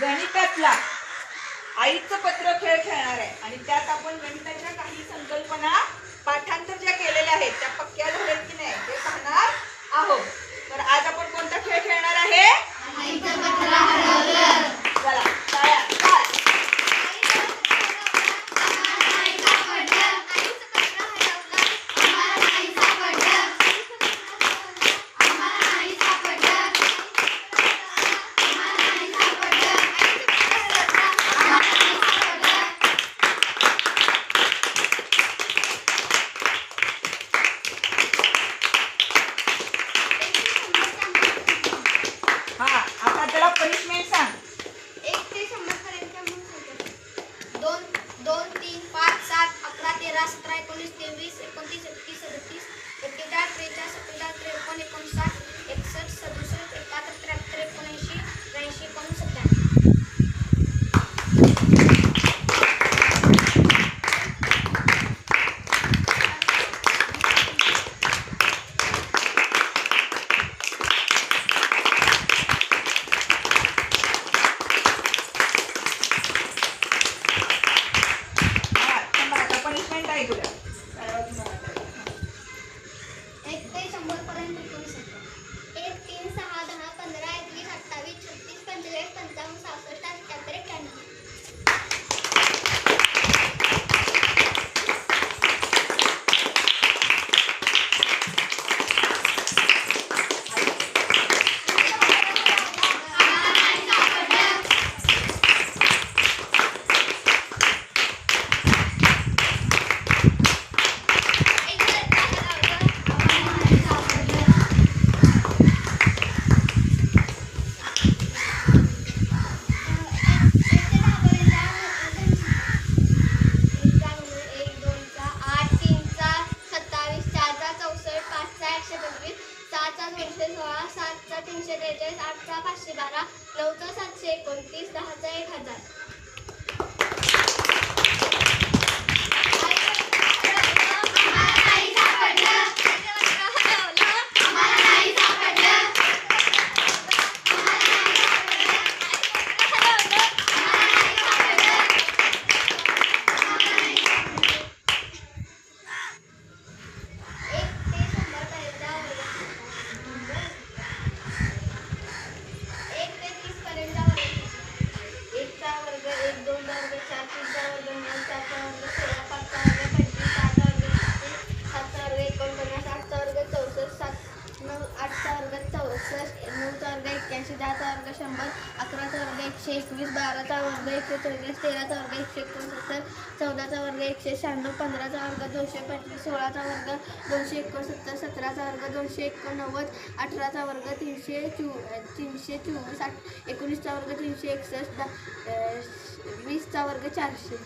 गणितातला. आईचं पत्र खेळ खेळणार आहे. आणि त्यात आपण गणिताच्या काही संकल्पना त्याला पनिशमेंट सांग. एक ते शंभर पर्यंत दोन दोन तीन पाच सात अकरा तेरा सतरा एकोणीस तेवीस एकोणतीस एकतीस एक ते शंभर पर्यंत शकतो. सहाचा सोळा सातचा तीनशे त्रेचाळीस आठचा पाचशे बारा नऊचा सातशे एकोणतीस दहाचा एक हजार. एकशे दहाचा वर्ग शंभर अकराचा वर्ग एकशे एकवीस बाराचा वर्ग एकशे चोवीस तेराचा वर्ग एकशे एकोणसत्तर चौदाचा वर्ग एकशे शहाण्णव पंधराचा वर्ग दोनशे पंचवीस सोळाचा वर्ग दोनशे एकोणसत्तर सतराचा वर्ग दोनशे एकोणनव्वद अठराचा वर्ग तीनशे चो तीनशे चोवीस आठ एकोणीसचा वर्ग तीनशे एकसष्ट वीसचा वर्ग चारशे